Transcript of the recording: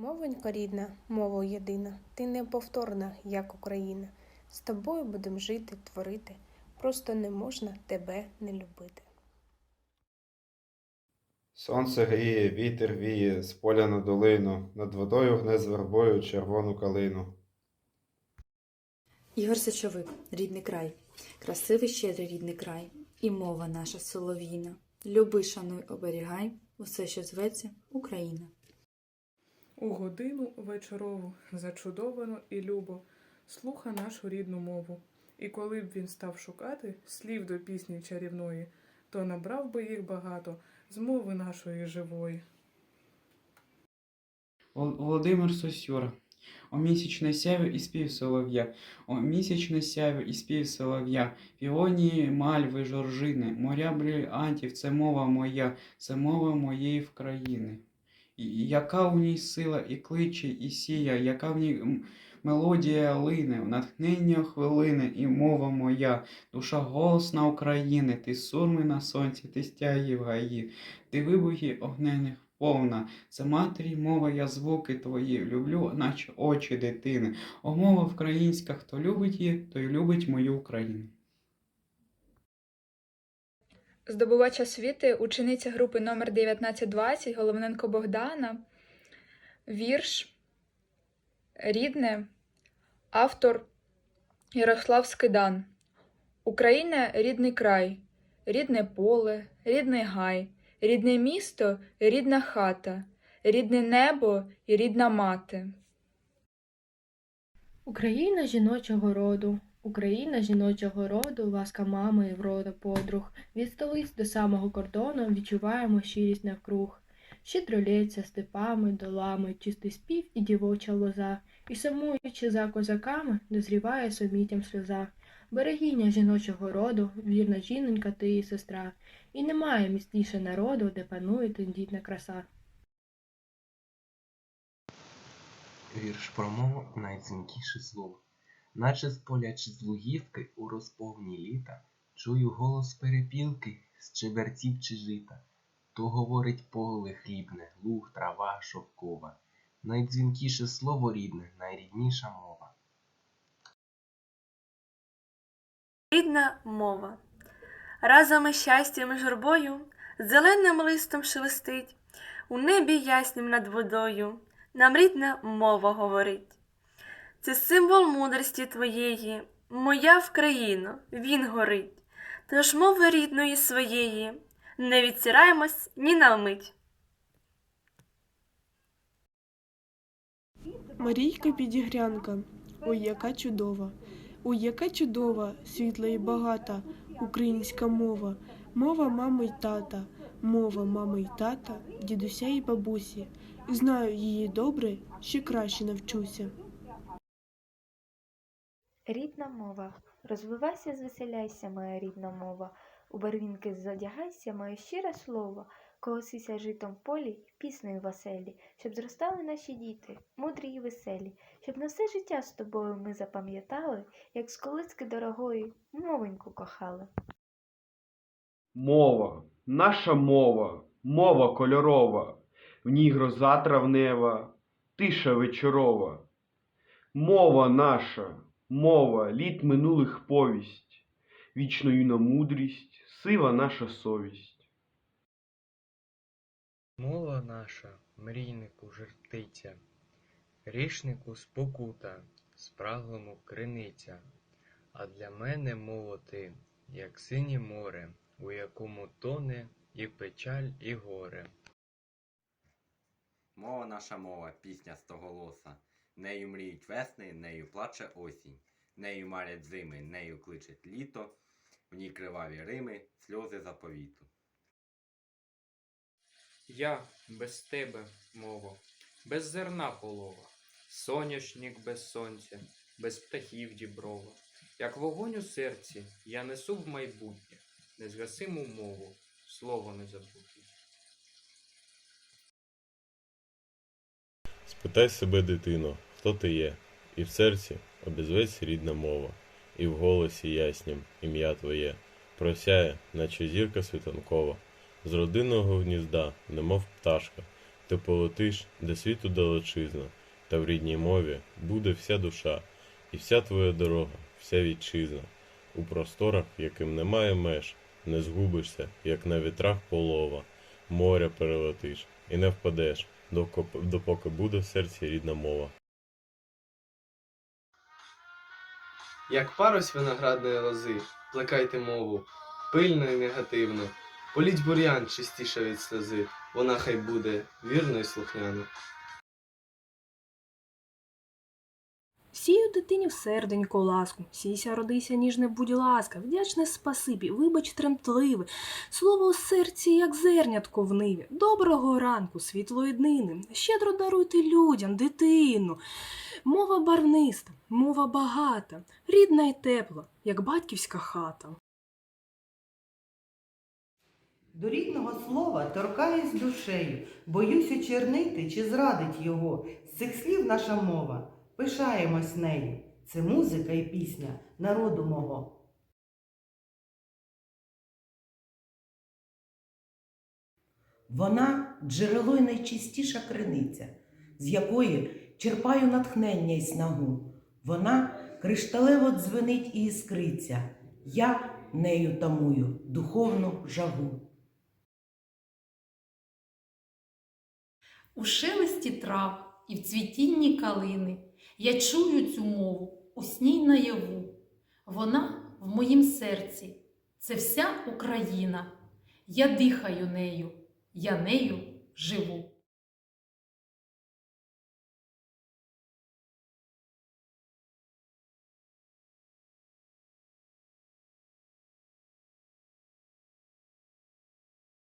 Мовонько рідна, мова єдина, ти неповторна, як Україна. З тобою будем жити, творити, просто не можна тебе не любити. Сонце гріє, вітер віє, з поля на долину, над водою гне з вербою червону калину. Ігор Сечовик, рідний край, красивий щедрий рідний край, і мова наша солов'їна. Люби, шануй, оберігай, усе, що зветься Україна. У годину вечорову зачудовано і любо слуха нашу рідну мову. І коли б він став шукати слів до пісні чарівної, то набрав би їх багато з мови нашої живої. Володимир Сосюра. О місячне сяйво і спів солов'я, о місячне сяйво і спів солов'я, піонії, мальви, жоржини, моря брильантів, це мова моя, це мова моєї вкраїни. Яка у ній сила і кличе, і сія, яка в ній мелодія лине, натхнення хвилини, і мова моя, душа голосна України, ти сурми на сонці, ти стяги в гаї, ти вибухи огнених повна, це матері мова, я звуки твої люблю, наче очі дитини. О, мова українська, хто любить її, той любить мою Україну. Здобувач освіти, учениця групи номер 1920 Головненко Богдана. Вірш Рідне, автор Ярослав Скидан. Україна рідний край, рідне поле, рідний гай, рідне місто, рідна хата, рідне небо і рідна мати. Україна жіночого роду, Україна жіночого роду, ласка мами і врода подруг. Від столиць до самого кордону відчуваємо щирість навкруг. Щедро лється степами, долами, чистий спів і дівоча лоза, і сумуючи за козаками, дозріває суміттям сльоза. Берегиня жіночого роду, вірна жінонька ти і сестра, і немає міцніше народу, де панує тендітна краса. Вірш про мову найдзвінкіше слово. Наче з поля чи з лугівки у розповні літа чую голос перепілки з чеберців чи жита. То говорить поле хлібне, луг, трава, шовкова. Найдзвінкіше слово рідне, найрідніша мова. Рідна мова. Разом із щастям і журбою зеленим листом шелестить, у небі яснім над водою нам рідна мова говорить. Це символ мудрості твоєї, моя Вкраїно, він горить. Тож мови рідної своєї не відсираємось ні на мить. Марійка Підігрянка, ой, яка чудова, ой, яка чудова, світла і багата українська мова, мова мами й тата, мова мами й тата, дідуся і бабусі. Знаю її добре, ще краще навчуся. Рідна мова, розвивайся, звеселяйся, моя рідна мова. У барвінки задягайся, моє щире слово, колосися житом в полі, піснею веселі, щоб зростали наші діти, мудрі й веселі, щоб на все життя з тобою ми запам'ятали, як з колиски дорогої мовеньку кохали. Мова, наша мова, мова кольорова, в ній гроза травнева, тиша вечорова. Мова наша, мова, літ минулих повість, вічно юна мудрість, сива наша совість. Мова наша, мрійнику жертиця, грішнику спокута, спраглому криниця. А для мене мова ти, як синє море, у якому тоне і печаль, і горе. Мова наша мова, пісня стоголоса. Нею мріють весни, нею плаче осінь, нею марять зими, нею кличить літо, в ній криваві рими, сльози заповіту. Я без тебе, мово, без зерна полова, соняшник без сонця, без птахів діброва. Як вогонь у серці, я несу в майбутнє, незгасиму мову, слово не забудь. Спитай себе, дитино, хто ти є, і в серці обізветься рідна мова, і в голосі яснім ім'я твоє, просяє, наче зірка світанкова, з родинного гнізда, немов пташка, Ти полетиш, де світу далечизна, та в рідній мові буде вся душа, і вся твоя дорога, вся вітчизна. У просторах, яким немає меж, не згубишся, як на вітрах полова, моря перелетиш і не впадеш, допоки буде в серці рідна мова. Як парусь виноградної лози, плекайте мову, пильно і негативно. Політь бур'ян чистіше від сльози, вона хай буде вірно і слухняно. Сію дитині в серденько ласку, сійся, родися, ніжне, будь ласка, вдячне спасибі, вибач тремтливе, слово у серці, як зернятко в ниві. Доброго ранку, світлої днини, щедро даруйте людям, дитину. Мова барвниста, мова багата, рідна й тепла, як батьківська хата. До рідного слова торкаюсь душею, боюсь очернити чи зрадить його. З цих слів наша мова, пишаємось нею. Це музика і пісня народу мого. Вона джерело й найчистіша криниця, з якої черпаю натхнення й снагу. Вона кришталево дзвенить і іскриться, я нею тамую духовну жагу. У шелесті трав і в цвітінні калини я чую цю мову у сній наяву. Вона в моїм серці, це вся Україна. Я дихаю нею, я нею живу.